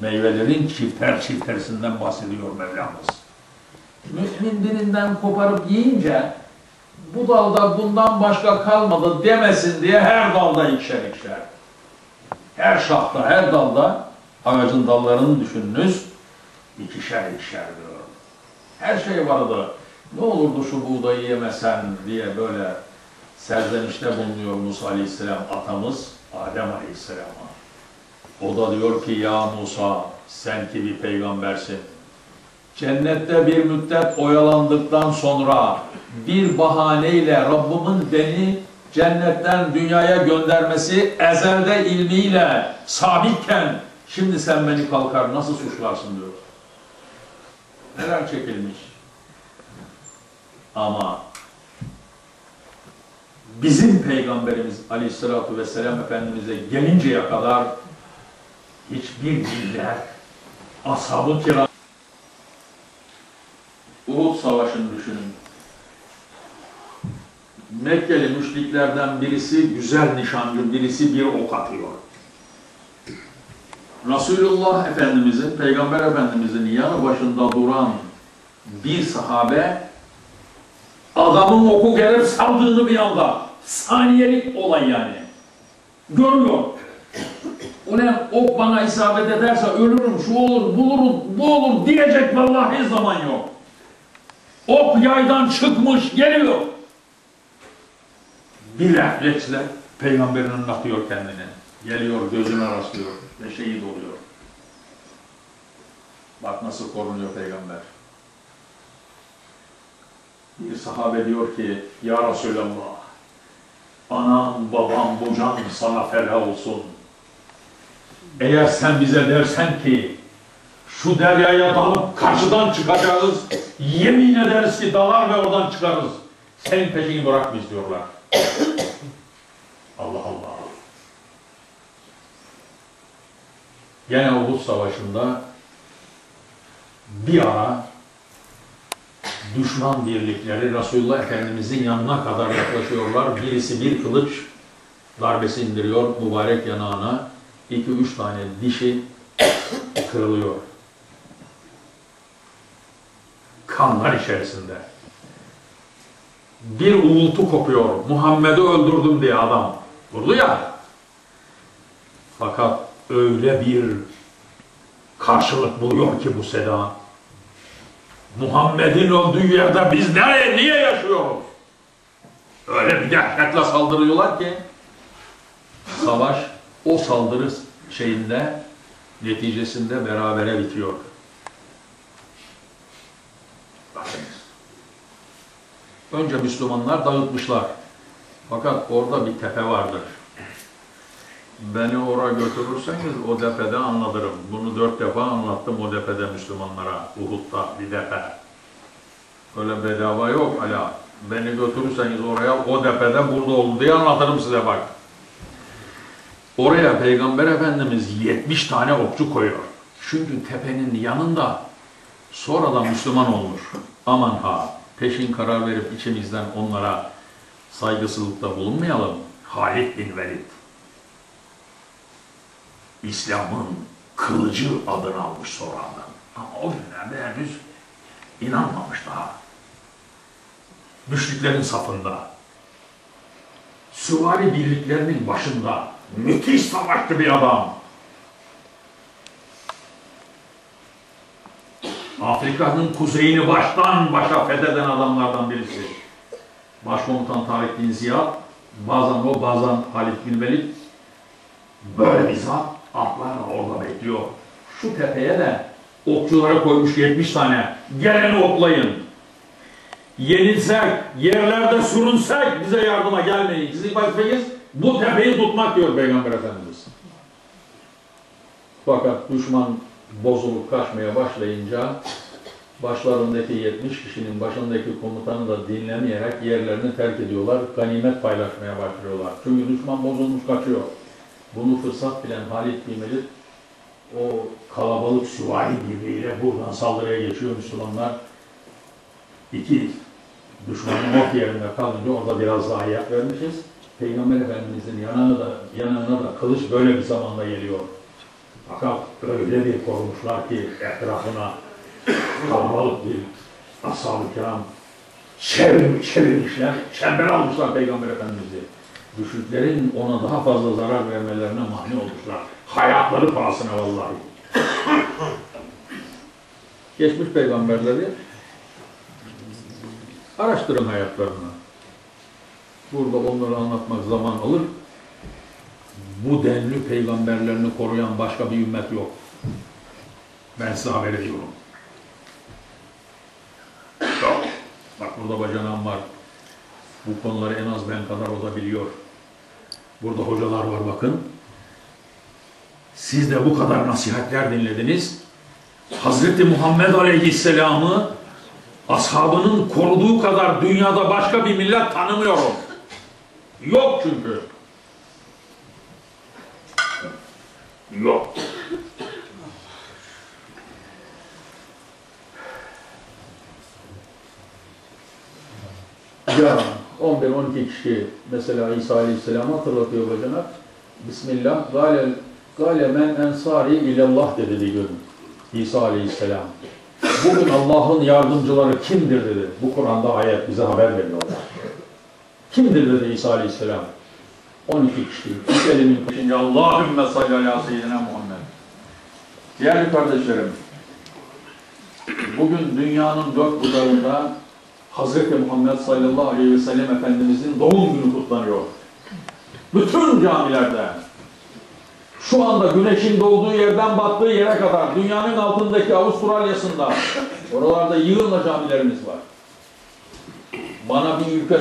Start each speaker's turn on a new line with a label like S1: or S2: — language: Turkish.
S1: meyvelerin çifter çiftersinden bahsediyor Mevlamız. Mümin birinden koparıp yiyince bu dalda bundan başka kalmadı demesin diye her dalda ikişer ikişer. Her şahta, her dalda ağacın dallarını düşününüz ikişer ikişer diyor. Her şey vardı. Ne olurdu şu buğdayı yemesen diye böyle serzenişte bulunuyor Musa Aleyhisselam atamız Adem Aleyhisselam'a. O da diyor ki ya Musa sen ki bir peygambersin. Cennette bir müddet oyalandıktan sonra bir bahaneyle Rabbimin beni cennetten dünyaya göndermesi ezelde ilmiyle sabitken şimdi sen beni kalkar nasıl suçlarsın diyor. Neler çekilmiş. Ama bizim Peygamberimiz Aleyhisselatü Vesselam Efendimiz'e gelinceye kadar hiçbir lider, ashab-ı kiram Uhud Savaşı'nı düşünün. Mekkeli müşriklerden birisi güzel nişancı, birisi bir ok atıyor. Resulullah Efendimizin, Peygamber Efendimizin yanı başında duran bir sahabe adamın oku gelip saldığını bir anda saniyelik olay yani. Görüyor. Ulan ok bana isabet ederse ölürüm, şu olur, bulurum, bu olur diyecek vallahi zaman yok. Ok yaydan çıkmış, geliyor. Bir refleksle peygamberin önüne atıyor kendini. Geliyor, gözüne rastlıyor ve şehit oluyor. Bak nasıl korunuyor peygamber. Bir sahabe diyor ki, Ya Resulallah, anam, babam, bu can sana feda olsun. Eğer sen bize dersen ki, şu deryaya dalıp karşıdan çıkacağız, yemin ederiz ki dalar ve oradan çıkarız. Senin peşini bırakmayız diyorlar. Allah Allah. Gene Uhud Savaşı'nda bir ara düşman birlikleri Resulullah Efendimizin yanına kadar yaklaşıyorlar. Birisi bir kılıç darbesi indiriyor mübarek yanağına. İki üç tane dişi kırılıyor. Kanlar içerisinde. Bir uğultu kopuyor. Muhammed'i öldürdüm diye adam. Vurdu ya. Fakat öyle bir karşılık buluyor ki bu seda. Muhammed'in öldüğü yerde biz nereye, niye yaşıyoruz? Öyle bir dehşetle saldırıyorlar ki savaş o saldırı şeyinde neticesinde berabere bitiyor. Bakınız. Önce Müslümanlar dağıtmışlar. Fakat orada bir tepe vardır. Beni oraya götürürseniz o tepede anlatırım. Bunu dört defa anlattım o tepede Müslümanlara. Uhud'da bir tepe. Öyle bedava yok hala. Beni götürürseniz oraya o tepede burada oldu diye anlatırım size bak. Oraya Peygamber Efendimiz 70 tane okçu koyuyor. Çünkü tepenin yanında sonradan Müslüman olmuş. Aman ha peşin karar verip içimizden onlara saygısızlıkta bulunmayalım. Halid bin Velid. İslam'ın kılıcı adını almış sonradan. Ama o günlerde henüz inanmamış daha. Müşriklerin safında. Süvari birliklerinin başında müthiş savaşçı bir adam. Afrika'nın kuzeyini baştan başa fetheden adamlardan birisi. Başkomutan Tarık bin Ziyad, bazen o bazen Halid bin Velid böyle bir zat atlarla orada bekliyor. Şu tepeye de okçulara koymuş 70 tane. Geleni oklayın. Yenilsek, yerlerde sürünsek bize yardıma gelmeyin. Sizi vazifeniz bu tepeyi tutmak diyor Peygamber Efendimiz. Fakat düşman bozulup kaçmaya başlayınca başlarındaki 70 kişinin başındaki komutanı da dinlemeyerek yerlerini terk ediyorlar. Ganimet paylaşmaya başlıyorlar. Çünkü düşman bozulmuş kaçıyor. Bunu fırsat bilen Halid bin Velid o kalabalık süvari birliğiyle buradan saldırıya geçiyor Müslümanlar. İki düşmanın ok yerinde kalınca orada biraz daha ayak vermişiz. Peygamber Efendimizin yanına da, yanına da kılıç böyle bir zamanda geliyor. Fakat öyle bir korumuşlar ki etrafına kalabalık bir ashab-ı kiram çevir, çevirmişler, çember almışlar Peygamber Efendimiz'i. Müşriklerin ona daha fazla zarar vermelerine mani olmuşlar. Hayatları pahasına vallahi. Geçmiş peygamberleri araştırın hayatlarını. Burada onları anlatmak zaman alır. Bu denli peygamberlerini koruyan başka bir ümmet yok. Ben size haber ediyorum. Bak burada bacanağım var. Bu konuları en az ben kadar o biliyor. Burada hocalar var bakın. Siz de bu kadar nasihatler dinlediniz. Hazreti Muhammed Aleyhisselam'ı ashabının koruduğu kadar dünyada başka bir millet tanımıyorum. Yok çünkü. Yok. Ya 11-12 kişi mesela İsa Aleyhisselam'ı hatırlatıyor bacanak. Bismillah. Gale, gale men ensari ilallah dedi bir gün. İsa Aleyhisselam. Bugün Allah'ın yardımcıları kimdir dedi. Bu Kur'an'da ayet bize haber veriyor. Kimdir dedi İsa Aleyhisselam. 12 kişi. İlk elimin peşince Allahümme salli ala seyyidina Muhammed. Değerli kardeşlerim, bugün dünyanın dört bucağında Hz. Muhammed sallallahu aleyhi ve sellem Efendimizin doğum günü kutlanıyor. Bütün camilerde şu anda güneşin doğduğu yerden battığı yere kadar dünyanın altındaki Avustralya'sında oralarda yığınla camilerimiz var. Bana bir ülke